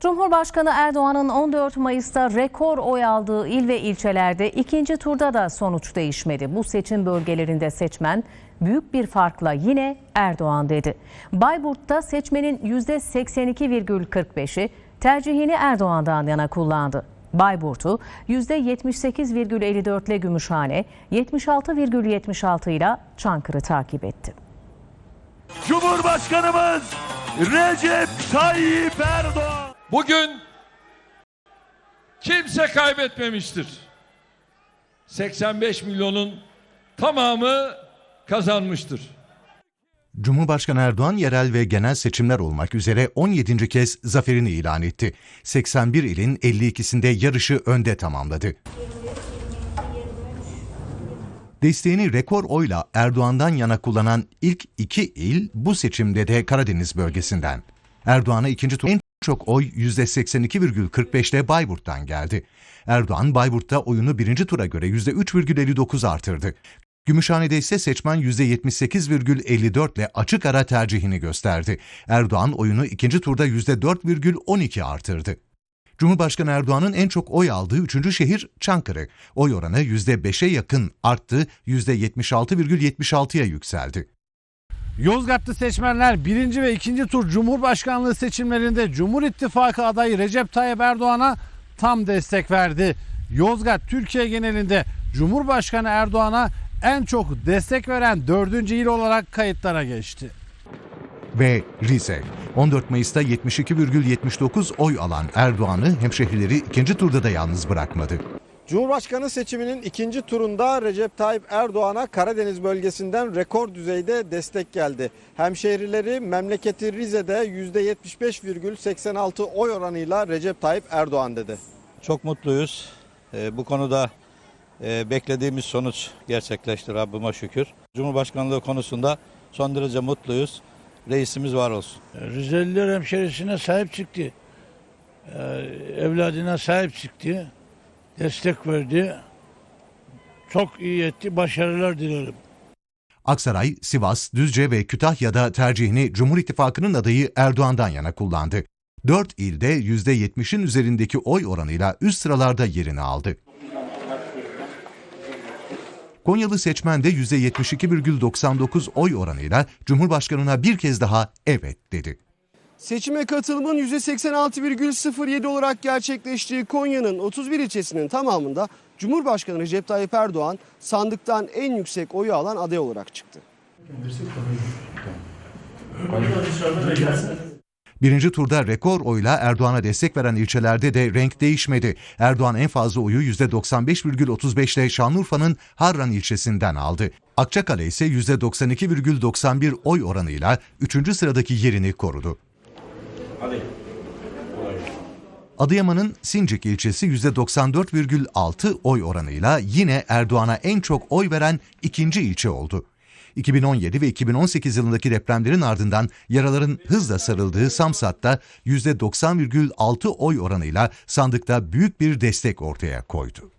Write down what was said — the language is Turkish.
Cumhurbaşkanı Erdoğan'ın 14 Mayıs'ta rekor oy aldığı il ve ilçelerde ikinci turda da sonuç değişmedi. Bu seçim bölgelerinde seçmen büyük bir farkla yine Erdoğan dedi. Bayburt'ta seçmenin %82,45'i tercihini Erdoğan'dan yana kullandı. Bayburt'u %78,54 ile Gümüşhane, 76,76 ile Çankırı takip etti. Cumhurbaşkanımız Recep Tayyip Erdoğan. Bugün kimse kaybetmemiştir. 85 milyonun tamamı kazanmıştır. Cumhurbaşkanı Erdoğan yerel ve genel seçimler olmak üzere 17. kez zaferini ilan etti. 81 ilin 52'sinde yarışı önde tamamladı. Desteğini rekor oyla Erdoğan'dan yana kullanan ilk iki il bu seçimde de Karadeniz bölgesinden. Erdoğan'a ikinci tur çok oy %82,45'te Bayburt'tan geldi. Erdoğan Bayburt'ta oyunu birinci tura göre %3,59 artırdı. Gümüşhane'de ise seçmen %78,54 ile açık ara tercihini gösterdi. Erdoğan oyunu ikinci turda %4,12 artırdı. Cumhurbaşkanı Erdoğan'ın en çok oy aldığı üçüncü şehir Çankırı. Oy oranı %5'e yakın arttı, %76,76'ya yükseldi. Yozgatlı seçmenler birinci ve ikinci tur Cumhurbaşkanlığı seçimlerinde Cumhur İttifakı adayı Recep Tayyip Erdoğan'a tam destek verdi. Yozgat Türkiye genelinde Cumhurbaşkanı Erdoğan'a en çok destek veren dördüncü il olarak kayıtlara geçti. Ve Rize. 14 Mayıs'ta 72,79 oy alan Erdoğan'ı hemşehrileri ikinci turda da yalnız bırakmadı. Cumhurbaşkanı seçiminin ikinci turunda Recep Tayyip Erdoğan'a Karadeniz bölgesinden rekor düzeyde destek geldi. Hemşehrileri memleketi Rize'de %75,86 oy oranıyla Recep Tayyip Erdoğan dedi. Çok mutluyuz. Ee, bu konuda e, beklediğimiz sonuç gerçekleşti Rabbime şükür. Cumhurbaşkanlığı konusunda son derece mutluyuz. Reisimiz var olsun. Rizeliler hemşerisine sahip çıktı. Ee, evladına sahip çıktı. Destek verdi. Çok iyi etti. Başarılar dilerim. Aksaray, Sivas, Düzce ve Kütahya'da tercihini Cumhur İttifakı'nın adayı Erdoğan'dan yana kullandı. 4 ilde %70'in üzerindeki oy oranıyla üst sıralarda yerini aldı. Konyalı seçmen de %72,99 oy oranıyla Cumhurbaşkanına bir kez daha evet dedi. Seçime katılımın %86,07 olarak gerçekleştiği Konya'nın 31 ilçesinin tamamında Cumhurbaşkanı Recep Tayyip Erdoğan sandıktan en yüksek oyu alan aday olarak çıktı. Birinci turda rekor oyla Erdoğan'a destek veren ilçelerde de renk değişmedi. Erdoğan en fazla oyu %95,35 ile Şanlıurfa'nın Harran ilçesinden aldı. Akçakale ise %92,91 oy oranıyla 3. sıradaki yerini korudu. Adıyaman'ın Sincik ilçesi %94,6 oy oranıyla yine Erdoğan'a en çok oy veren ikinci ilçe oldu. 2017 ve 2018 yılındaki depremlerin ardından yaraların hızla sarıldığı Samsat'ta %90,6 oy oranıyla sandıkta büyük bir destek ortaya koydu.